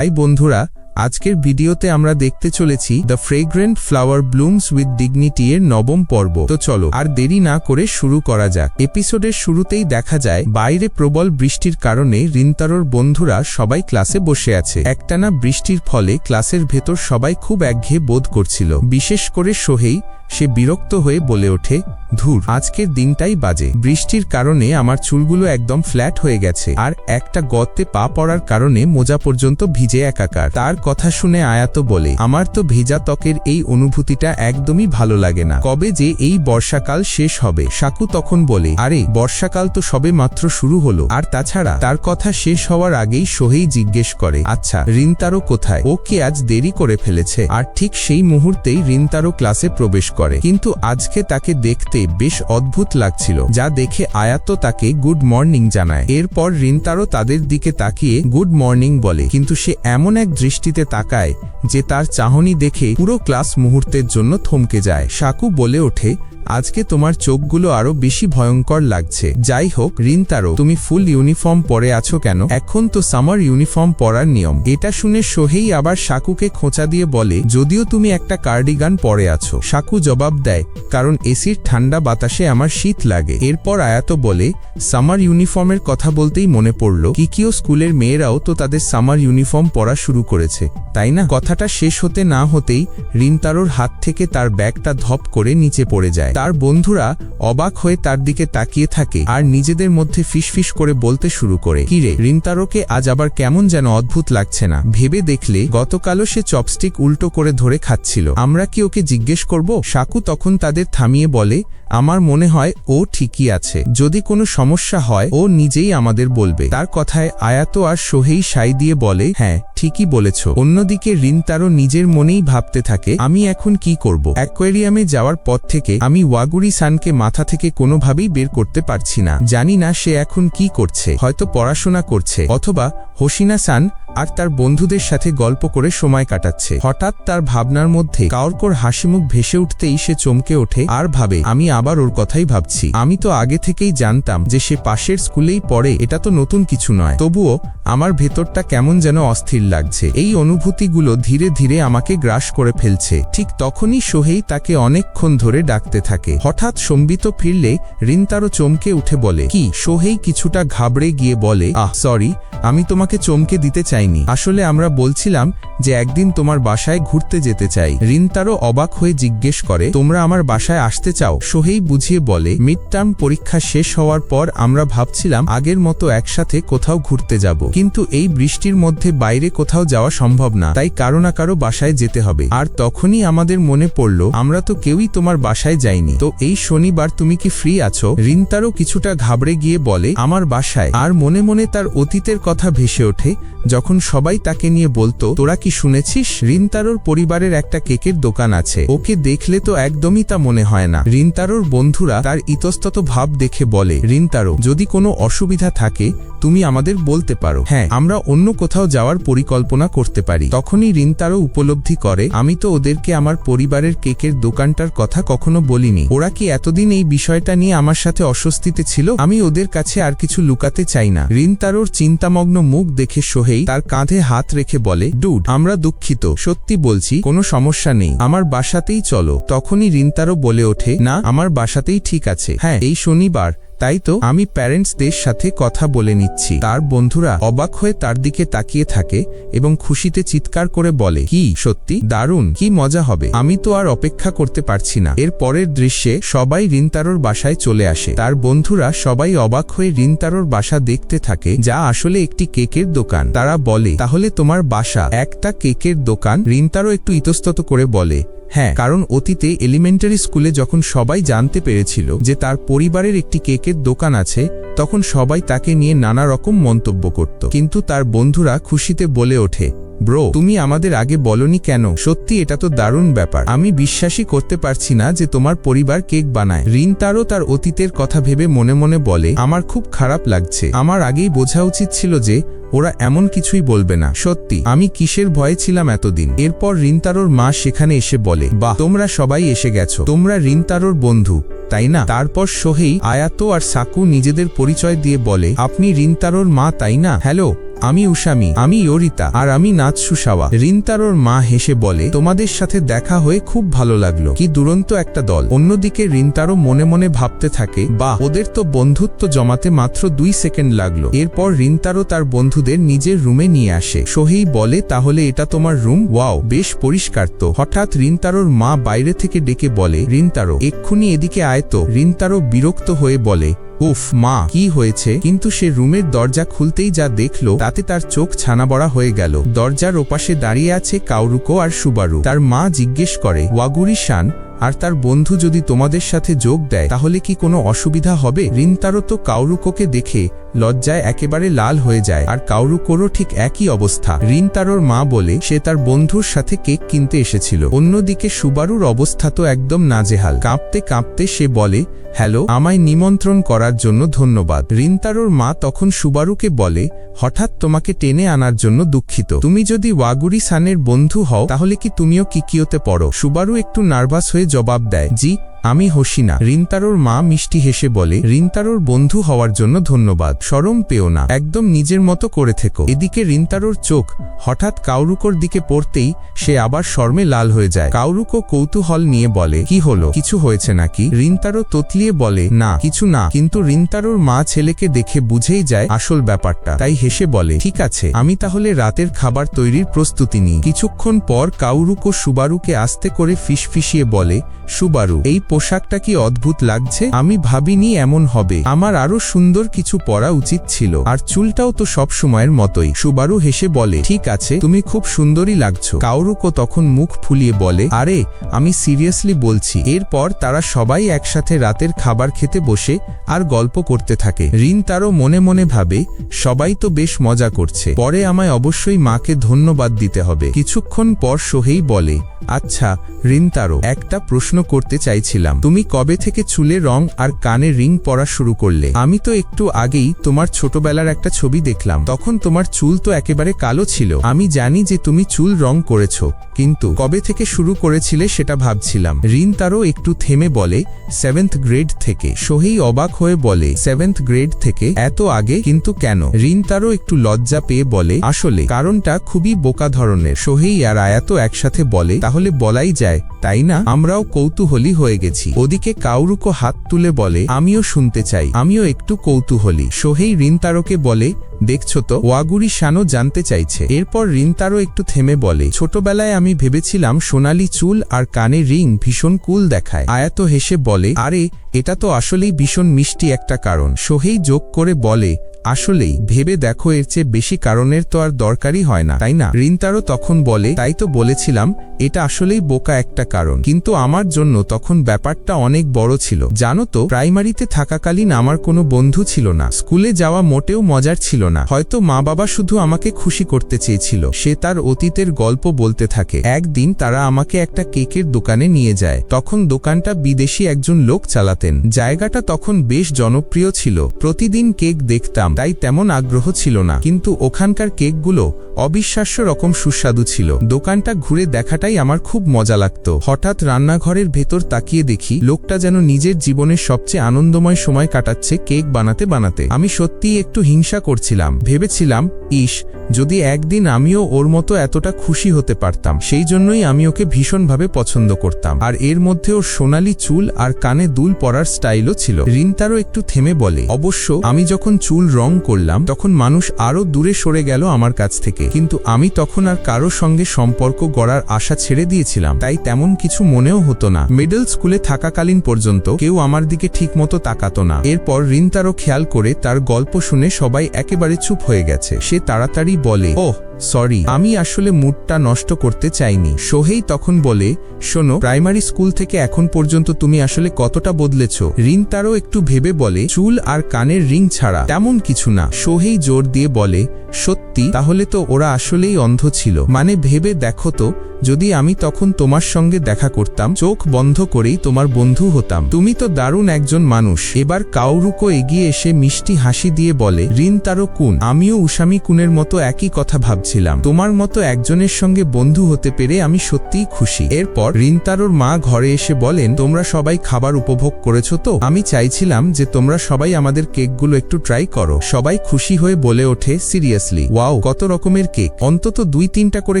High বন্ধুরা আজকের ভিডিওতে আমরা দেখতে চলেছি the fragrant flower blooms with dignity এর নবম পর্ব। তো চলো, আর দেরি না করে শুরু করা যাক। এপিসোডের শুরুতেই দেখা যায়, বাইরে প্রবল বৃষ্টির কারণে রিন্তারোর বন্ধুরা সবাই ক্লাসে বসে আছে। একটানা বৃষ্টির ফলে ক্লাসের ভেতর সবাই খুব একঘেয়ে বোধ করছিল। বিশেষ করে সোহেই, সে বিরক্ত হয়ে বলে ওঠে, ধুর, আজকের দিনটাই বাজে। বৃষ্টির কারণে আমার চুলগুলো একদম ফ্ল্যাট হয়ে গেছে, আর একটা গর্তে পা পড়ার কারণে মোজা পর্যন্ত ভিজে একাকার। তার কথা শুনে আয়াত বলে, আমার তো ভেজা ত্বকের এই অনুভূতিটা একদমই ভালো লাগে না। কবে যে এই বর্ষাকাল শেষ হবে? সাকু তখন বলে, আরে, বর্ষাকাল তো সবে মাত্র শুরু হলো। আর তাছাড়া, তার কথা শেষ হওয়ার আগেই সোহেই জিজ্ঞেস করে আচ্ছা রিনতারো কোথায়? ও কি আজ দেরি করে ফেলেছে? আর ঠিক সেই মুহূর্তেই রিনতারো ক্লাসে প্রবেশ করে। কিন্তু আজকে তাকে দেখতে বেশ অদ্ভুত লাগছিল, যা দেখে আয়াত তাকে গুড মর্নিং জানায়। এরপর রিনতারো তাদের দিকে তাকিয়ে গুড মর্নিং বলে। কিন্তু সে এমন এক দৃষ্টিতে তাকায় যে তার চাহনি দেখে পুরো ক্লাস মুহূর্তের জন্য থমকে যায়। সাকু বলে ওঠে, আজকে তোমার চোখগুলো আরও বেশি ভয়ঙ্কর লাগছে। যাই হোক, রিনতারো, তুমি ফুল ইউনিফর্ম পরে আছো কেন? এখন তো সামার ইউনিফর্ম পরার নিয়ম এটা শুনে সোহেই আবার সাকুকে খোঁচা দিয়ে বলে, যদিও তুমি একটা কার্ডিগান পরে আছো সাকু জবাব দেয়, কারণ এসির ঠান্ডা বাতাসে আমার শীত লাগে এরপর আয়াত বলে, সামার ইউনিফর্মের কথা বলতেই মনে পড়ল। কিকিও স্কুলের মেয়েরাও তো তাদের সামার ইউনিফর্ম পরা শুরু করেছে। তাই না? কথাটা শেষ হতে না হতেই রিনতারোর হাত থেকে তার ব্যাগটা ধপ করে নিচে পড়ে যায়। তার বন্ধুরা অবাক হয়ে তার দিকে তাকিয়ে থাকে আর নিজেদের মধ্যে ফিসফিস করে বলতে শুরু করে কিরে রিনতারোকে আজ আবার কেমন যেন অদ্ভুত লাগছে না। ভেবে দেখলে গতকালও সে চপস্টিক উল্টো করে ধরে খাচ্ছিল। আমরা কি ওকে জিজ্ঞেস করব? সাকু তখন তাদের থামিয়ে বলে, আমার মনে হয় ও ঠিকই আছে। যদি কোনো সমস্যা হয়, ও নিজেই আমাদের বলবে। তার কথায় আয়াত আর সোহেই সাই দিয়ে বলে হ্যাঁ ঠিকই বলেছ। অন্যদিকে ঋণ রিনতারও নিজের মনেই ভাবতে থাকে, আমি এখন কি করব? অ্যাকোয়ারিয়ামে যাওয়ার পর থেকে আমি ওয়াগুরি সানকে মাথা থেকে কোনোভাবেই বের করতে পারছি না। জানি না সে এখন কি করছে, হয়তো পড়াশোনা করছে, অথবা হোসিনা সান আর তার বন্ধুদের সাথে গল্প করে সময় কাটাচ্ছে। হঠাৎ তার ভাবনার মধ্যে কাউরকর হাসিমুখ ভেসে উঠতেই সে চমকে ওঠে আর ভাবে, আমি আবার ওর কথাই ভাবছি। আমি তো আগে থেকেই জানতাম যে সে পাশের স্কুলেই পড়ে, এটা তো নতুন কিছু নয়। তবুও আমার ভেতরটা কেমন যেন অস্থির লাগছে। এই অনুভূতিগুলো ধীরে ধীরে আমাকে গ্রাস করে ফেলছে। ঠিক তখনই সোহেই তাকে অনেকক্ষণ ধরে ডাকতে থাকে। হঠাৎ সম্বিত ফিরলে রিনতারও চমকে উঠে বলে, কি, সোহেই কিছুটা ঘাবড়ে গিয়ে বলে, আহ সরি আমি তোমাকে চমকে দিতে চাইনি। আসলে আমরা বলছিলাম যে একদিন তোমার বাসায় ঘুরতে যেতে চাই। রিনতারও অবাক হয়ে জিজ্ঞেস করে, তোমরা আমার বাসায় আসতে চাও? সোহেই বুঝিয়ে বলে, মিড টার্ম পরীক্ষা শেষ হওয়ার পর আমরা ভাবছিলাম আগের মতো একসাথে কোথাও ঘুরতে যাব। কিন্তু এই বৃষ্টির মধ্যে বাইরে কোথাও যাওয়া সম্ভব না। তাই কারও না কারও বাসায় যেতে হবে। আর তখনই আমাদের মনে পড়ল, আমরা তো কেউই তোমার বাসায় যাইনি। তো এই শনিবার তুমি কি ফ্রি আছো? রিনতারও কিছুটা ঘাবড়ে গিয়ে বলে, আমার বাসায়। আর মনে মনে তার অতীতের কথা ভেসে ওঠে, যখন সবাই তাকে নিয়ে বলতো, তোরা কি শুনেছিস? রিনতারোর পরিবারের একটা কেকের দোকান আছে। ওকে দেখলে তো একদমই তা মনে হয় না। রিনতারোর বন্ধুরা তার ইতস্তত ভাব দেখে বলে, রিনতারো, যদি কোনো অসুবিধা থাকে তুমি আমাদের বলতে পারো। হ্যাঁ আমরা অন্য কোথাও যাওয়ার পরিকল্পনা করতে পারি। তখনই রিনতারো উপলব্ধি করে, আমি তো ওদেরকে আমার পরিবারের কেকের দোকানটার কথা কখনো বলিনি। ওরা কি এতদিন এই বিষয়টা নিয়ে আমার সাথে অস্বস্তিতে ছিল? আমি ওদের কাছে আর কিছু লুকাতে চাই না। রিনতারোর চিন্তামগ্ন মুখ দেখে সোহেই তার কাঁধে হাত রেখে বলে, ডুড, আমরা দুঃখিত। সত্যি বলছি, কোনো সমস্যা নেই। আমার বাসাতেই চলো। তখনই রিনতারও বলে ওঠে, না, আমার বাসাতেই ঠিক আছে। হ্যাঁ এই শনিবার তাই তো আমি প্যারেন্টসদের সাথে কথা বলে নিচ্ছি। তার বন্ধুরা অবাক হয়ে তার দিকে তাকিয়ে থাকে এবং খুশিতে চিৎকার করে বলে, কি, সত্যি? দারুণ! কি মজা হবে। আমি তো আর অপেক্ষা করতে পারছি না। এর পরের দৃশ্যে সবাই রিনতারোর বাসায় চলে আসে। তার বন্ধুরা সবাই অবাক হয়ে রিনতারোর বাসা দেখতে থাকে, যা আসলে একটি কেকের দোকান। তারা বলে, তাহলে তোমার বাসা, একটা কেকের দোকান? রিনতারো একটু ইতস্তত করে বলে হ্যাঁ কারণ অতীতে এলিমেন্টারি স্কুলে যখন সবাই জানতে পেরেছিল যে তার পরিবারের একটি কেকের দোকান আছে, তখন সবাই তাকে নিয়ে নানা রকম মন্তব্য করত। কিন্তু তার বন্ধুরা খুশিতে বলে ওঠে, ব্রো, তুমি আমাদের আগে বলনি কেন? সত্যি এটা তো দারুণ ব্যাপার। আমি বিশ্বাসই করতে পারছি না যে তোমার পরিবার কেক বানায়। রিন তারও তার অতীতের কথা ভেবে মনে মনে বলে, আমার খুব খারাপ লাগছে। আমার আগেই বোঝা উচিত ছিল যে ওরা এমন কিছুই বলবে না। সত্যি, আমি কিসের ভয়ে ছিলাম এতদিন? এরপর রিনতারোর মা সেখানে এসে বলে বা তোমরা সবাই এসে গেছো। তোমরা রিনতারোর বন্ধু, তাই না? তারপর সোহেই, আয়াতো আর সাকু নিজেদের পরিচয় দিয়ে বলে, আপনি রিনতারোর মা, তাই না? হ্যালো আমি উষামি, আমি ইয়রিতা, আর আমি নাচসুসাওয়া রিনতারোর মা হেসে বলে, তোমাদের সাথে দেখা হয়ে খুব ভালো লাগল। কি দুরন্ত একটা দল। অন্যদিকে রিনতারো মনে মনে ভাবতে থাকে বা ওদের তো বন্ধুত্ব জমাতে মাত্র দুই সেকেন্ড লাগল। এরপর রিনতারো তার বন্ধুদের নিজের রুমে নিয়ে আসে। সোহেই বলে, তাহলে এটা তোমার রুম? ওয়াও, বেশ পরিষ্কার তো। হঠাৎ রিনতারোর মা বাইরে থেকে ডেকে বলে, রিনতারো, এক্ষুনি এদিকে আয় তো। রিনতারো বিরক্ত হয়ে বলে উফ, মা, কি হয়েছে? কিন্তু সে রুমের দরজা খুলতেই যা দেখল, তাতে তার চোখ ছানাবড়া হয়ে গেল। দরজার ওপাশে দাঁড়িয়ে আছে কাউরুকো আর সুবারু। তার মা জিজ্ঞেস করে ওয়াগুরি শান আর তার বন্ধু যদি তোমাদের সাথে যোগ দেয়, তাহলে কি কোনো অসুবিধা হবে? রিনতারো তো কাউরুকোকে দেখে লজ্জায় একেবারে লাল হয়ে যায়। আর কাউরুকোরও ঠিক একই অবস্থা। রিনতারোর মা বলে, সে তার বন্ধুর সাথে কেক কিনতে এসেছিল। অন্যদিকে সুবারুর অবস্থা তো একদম নাজেহাল। কাঁপতে কাঁপতে সে বলে, হ্যালো, আমায় নিমন্ত্রণ করার জন্য ধন্যবাদ। রিনতারোর মা তখন সুবারুকে বলে, হঠাৎ তোমাকে টেনে আনার জন্য দুঃখিত। তুমি যদি ওয়াগুরি সানের বন্ধু হও, তাহলে কি তুমিও কিকিওতে পড়ো? সুবারু একটু নার্ভাস হয়ে জবাব দেয়, জি আমি হসিনা। রিন্তারোর মা মিষ্টি হেসে বলে, রিন্তারোর বন্ধু হওয়ার জন্য ধন্যবাদ। সরম পেও না। একদম নিজের মতো করে থেকো। এদিকে রিন্তারোর চোখ হঠাৎ কাউরুকোর দিকে পড়তেই সে আবার শর্মে লাল হয়ে যায়। কাউরুকো কৌতূহল নিয়ে বলে, কি হলো? কিছু হয়েছে নাকি? রিন্তারো ততলিয়ে বলে, না, কিছু না। কিন্তু রিন্তারোর মা ছেলেকে দেখে বুঝেই যায় আসল ব্যাপারটা। তাই হেসে বলে, ঠিক আছে। আমি তাহলে রাতের খাবার তৈরির প্রস্তুতি নিই। কিছুক্ষণ পর কাউরুকো সুবারুকে আস্তে করে ফিসফিসিয়ে বলে, সুবারু, এই পোশাকটা কি অদ্ভুত লাগছে? আমি ভাবিনি এমন হবে। আমার আরও সুন্দর কিছু পরা উচিত ছিল। আর চুলটাও তো সব সময়ের মতোই। সুবারু হেসে বলে, ঠিক আছে, তুমি খুব সুন্দরই লাগছো। কাউরুকো তখন মুখ ফুলিয়ে বলে, আরে, আমি সিরিয়াসলি বলছি। এরপর তারা সবাই একসাথে রাতের খাবার খেতে বসে আর গল্প করতে থাকে। রিন তারও মনে মনে ভাবে, সবাই তো বেশ মজা করছে। পরে আমায় অবশ্যই মাকে ধন্যবাদ দিতে হবে। কিছুক্ষণ পর সোহেই বলে আচ্ছা রিনতারো একটা প্রশ্ন করতে চাইছিলাম তুমি কবে থেকে চুলে রং আর কানে রিং পরা শুরু করলে? আমি তো একটু আগেই তোমার ছোটবেলার একটা ছবি দেখলাম। তখন তোমার চুল তো একেবারে কালো ছিল। আমি জানি যে তুমি চুল রং করেছ, কিন্তু কবে থেকে শুরু করেছিলে সেটা ভাবছিলাম। রিন তারও একটু থেমে বলে, সেভেন্থ গ্রেড থেকে। সোহেই অবাক হয়ে বলে, সেভেন্থ গ্রেড থেকে? এত আগে? কিন্তু কেন? রিন তারও একটু লজ্জা পেয়ে বলে, আসলে কারণটা খুবই বোকা ধরনের। সোহেই আর আয়াত একসাথে বলে, তাহলে বলাই যায়, তাই না? আমরাও কৌতূহলী হয়ে গেছি। ওদিকে কাউরুকো হাত তুলে বলে, আমিও শুনতে চাই। আমিও একটু কৌতূহলী। সোহেই রিনতারোকে বলে, দেখছ তো, ওয়াগুরি শানও জানতে চাইছে। এরপর রিনতারও একটু থেমে বলে, ছোটবেলায় আমি ভেবেছিলাম সোনালি চুল আর কানে রিং ভীষণ কুল দেখায়। আয়াত হেসে বলে, আরে, এটা তো আসলেই ভীষণ মিষ্টি একটা কারণ। সোহেই যোগ করে বলে আসলেই, ভেবে দেখো এর চেয়ে বেশি কারণের তো আর দরকারই হয় না, তাই না? রিনতারও তখন বলে, তাই তো বলেছিলাম, এটা আসলেই বোকা একটা কারণ। কিন্তু আমার জন্য তখন ব্যাপারটা অনেক বড় ছিল। জানো তো, প্রাইমারিতে থাকাকালীন আমার কোনো বন্ধু ছিল না। স্কুলে যাওয়া মোটেও মজার ছিল না। হয়তো মা বাবা শুধু আমাকে খুশি করতে চেয়েছিল। সে তার অতীতের গল্প বলতে থাকে। একদিন তারা আমাকে একটা কেকের দোকানে নিয়ে যায়। তখন দোকানটা বিদেশি একজন লোক চালাতেন। জায়গাটা তখন বেশ জনপ্রিয় ছিল। প্রতিদিন কেক দেখতাম। তাই তেমন আগ্রহ ছিল না। কিন্তু ওখানকার কেকগুলো অবিশ্বাস্য রকম সুস্বাদু ছিল। দোকানটা ঘুরে দেখাটাই আমার খুব মজা লাগত। হঠাৎ রান্নাঘরের ভেতর তাকিয়ে দেখি, লোকটা যেন নিজের জীবনের সবচেয়ে আনন্দময় সময় কাটাচ্ছে কেক বানাতে বানাতে। আমি সত্যিই একটু হিংসা করছিলাম। ভেবেছিলাম, ইস, যদি একদিন আমিও ওর মতো এতটা খুশি হতে পারতাম, সেই জন্যই আমি ওকে ভীষণভাবে পছন্দ করতাম। আর এর মধ্যে ওর সোনালি চুল আর কানে দুল পরার স্টাইলও ছিল। রিনতারও একটু থেমে বলে, অবশ্য, আমি যখন চুল রং করলাম, তখন মানুষ আরও দূরে সরে গেল আমার কাছ থেকে। কিন্তু আমি তখন আর কারও সঙ্গে সম্পর্ক গড়ার আশা ছেড়ে দিয়েছিলাম। তাই তেমন কিছু মনেও হতো না। মিডল স্কুলে থাকাকালীন পর্যন্ত কেউ আমার দিকে ঠিকমতো তাকাতো না। এরপর রিনতারও খেয়াল করে তার গল্প শুনে সবাই একেবারে চুপ হয়ে গেছে। সে তাড়াতাড়ি বলে, ওহ সরি, আমি আসলে মুডটা নষ্ট করতে চাইনি। সোহেই তখন বলে, শোনো, প্রাইমারি স্কুল থেকে এখন পর্যন্ত তুমি আসলে কতটা বদলেছ? রিন তারও একটু ভেবে বলে, চুল আর কানের রিং ছাড়া তেমন কিছু না। সোহেই জোর দিয়ে বলে, সত্যি? তাহলে তো ওরা আসলেই অন্ধ ছিল। মানে ভেবে দেখো তো, যদি আমি তখন তোমার সঙ্গে দেখা করতাম, চোখ বন্ধ করেই তোমার বন্ধু হতাম। তুমি তো দারুণ একজন মানুষ। এবার কাউরুকো এগিয়ে এসে মিষ্টি হাসি দিয়ে বলে, রিন তারও কুন? আমিও উসামি কুনের মতো একই কথা ভাবছিলাম তোমার মতো একজনের সঙ্গে বন্ধু হতে পেরে আমি সত্যিই খুশি। এরপর রিনতারোর মা ঘরে এসে বলেন, তোমরা সবাই খাবার উপভোগ করেছ তো? আমি চাইছিলাম যে তোমরা সবাই আমাদের কেকগুলো একটু ট্রাই করো। সবাই খুশি হয়ে বলে ওঠে, সিরিয়াসলি, ওয়াও, কত রকমের কেক। অন্তত দুই তিনটা করে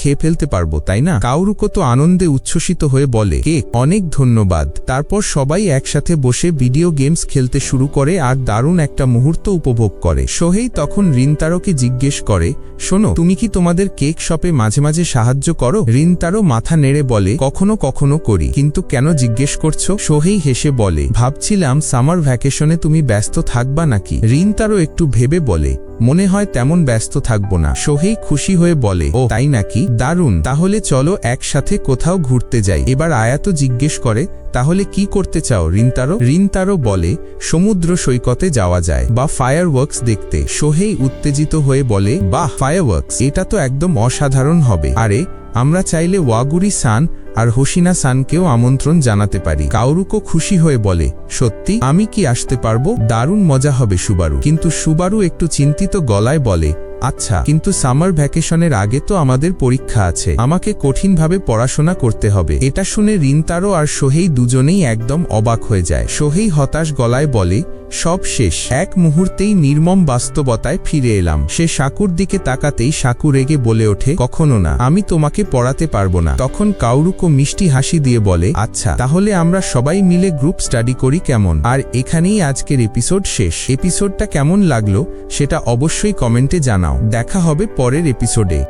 খেয়ে ফেলতে পারব, তাই না? কাউরুকো তো আনন্দে উচ্ছ্বসিত হয়ে বলে, কেক, অনেক ধন্যবাদ। তারপর সবাই একসাথে বসে ভিডিও গেমস খেলতে শুরু করে আর দারুণ একটা মুহূর্ত উপভোগ করে। সোহেই তখন রিনতারোকে জিজ্ঞেস করে, শোনো, তুমি কি তোমাদের কেক শপে মাঝে মাঝে সাহায্য করো? রিনতারো মাথা নেড়ে বলে, কখনো কখনো করি। কিন্তু কেন জিজ্ঞেস করছ? সোহেই হেসে বলে, ভাবছিলাম সামার ভ্যাকেশনে তুমি ব্যস্ত থাকবা নাকি? রিনতারো একটু ভেবে বলে মনে হয় তেমন ব্যস্ত থাকব না। সোহেই খুশি হয়ে বলে, ও, তাই নাকি? দারুণ তাহলে চলো একসাথে কোথাও ঘুরতে যাই। এবার আয়াত জিজ্ঞেস করে, তাহলে কি করতে চাও, রিনতারো? রিনতারো বলে, সমুদ্র সৈকতে যাওয়া যায় বা ফায়ার দেখতে। সোহেই উত্তেজিত হয়ে বলে বা ফায়ার এটা তো একদম অসাধারণ হবে। আরে আমরা চাইলে ওয়াগুরি সান আর হোসিনা সানকেও আমন্ত্রণ জানাতে পারি। কাউরুকো খুশি হয়ে বলে, সত্যি, আমি কি আসতে পারব? দারুণ মজা হবে সুবারু। কিন্তু সুবারু একটু চিন্তিত গলায় বলে আচ্ছা কিন্তু সামার ভ্যাকেশনের আগে তো আমাদের পরীক্ষা আছে। আমাকে কঠিনভাবে পড়াশোনা করতে হবে। এটা শুনে রিনতারো আর সোহেই দুজনেই একদম অবাক হয়ে যায়। সোহেই হতাশ গলায় বলে, সব শেষ। এক মুহূর্তেই নির্মম বাস্তবতায় ফিরে এলাম। সে সাকুর দিকে তাকাতেই সাকু রেগে বলে ওঠে, কখনো না, আমি তোমাকে পড়াতে পারব না। তখন কাউরুকো মিষ্টি হাসি দিয়ে বলে আচ্ছা তাহলে আমরা সবাই মিলে গ্রুপ স্টাডি করি কেমন? আর এখানেই আজকের এপিসোড শেষ। এপিসোডটা কেমন লাগল, সেটা অবশ্যই কমেন্টে জানাও। দেখা হবে পরের এপিসোডে